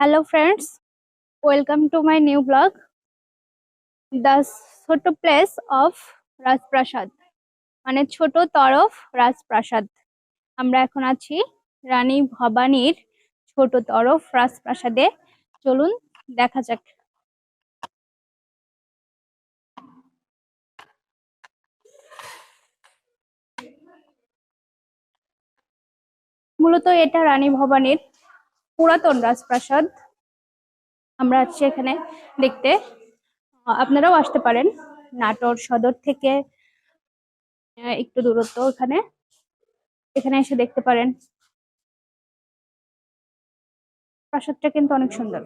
Hello friends welcome to my new blog, The ছোট place of রাজপ্রাসাদ মানে ছোট তরফ রাজপ্রাসাদ আমরা এখন আছি রানী ভবানীর ছোট তরফ রাজপ্রাসাদে চলুন দেখা যাক। মূলত এটা রানী ভবানীর পুরাতন রাজপ্রাসাদ আমরা আছি এখানে দেখতে। আপনারাও আসতে পারেন নাটোর সদর থেকে একটু দূরত্ব এখানে এখানে এসে দেখতে পারেন। প্রাসাদটা কিন্তু অনেক সুন্দর।